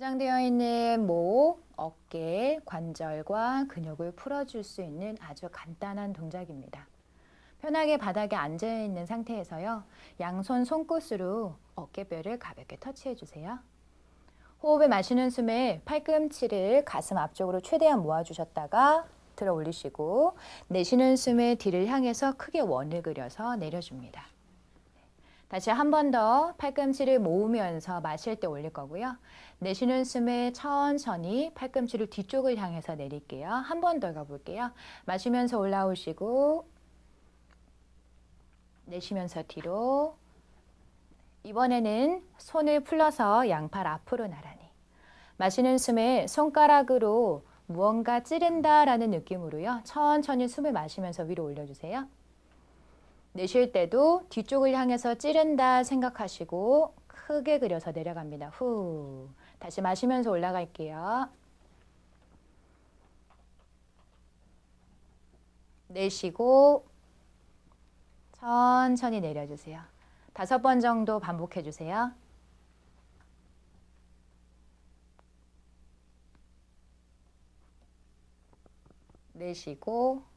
긴장되어 있는 목, 어깨, 관절과 근육을 풀어줄 수 있는 아주 간단한 동작입니다. 편하게 바닥에 앉아 있는 상태에서요. 양손 손끝으로 어깨뼈를 가볍게 터치해 주세요. 호흡을 마시는 숨에 팔꿈치를 가슴 앞쪽으로 최대한 모아 주셨다가 들어 올리시고 내쉬는 숨에 뒤를 향해서 크게 원을 그려서 내려줍니다. 다시 한 번 더 팔꿈치를 모으면서 마실 때 올릴 거고요. 내쉬는 숨에 천천히 팔꿈치를 뒤쪽을 향해서 내릴게요. 한 번 더 가볼게요. 마시면서 올라오시고 내쉬면서 뒤로 이번에는 손을 풀러서 양팔 앞으로 나란히 마시는 숨에 손가락으로 무언가 찌른다라는 느낌으로요. 천천히 숨을 마시면서 위로 올려주세요. 내쉴 때도 뒤쪽을 향해서 찌른다 생각하시고 크게 그려서 내려갑니다. 후. 다시 마시면서 올라갈게요. 내쉬고 천천히 내려주세요. 다섯 번 정도 반복해 주세요. 내쉬고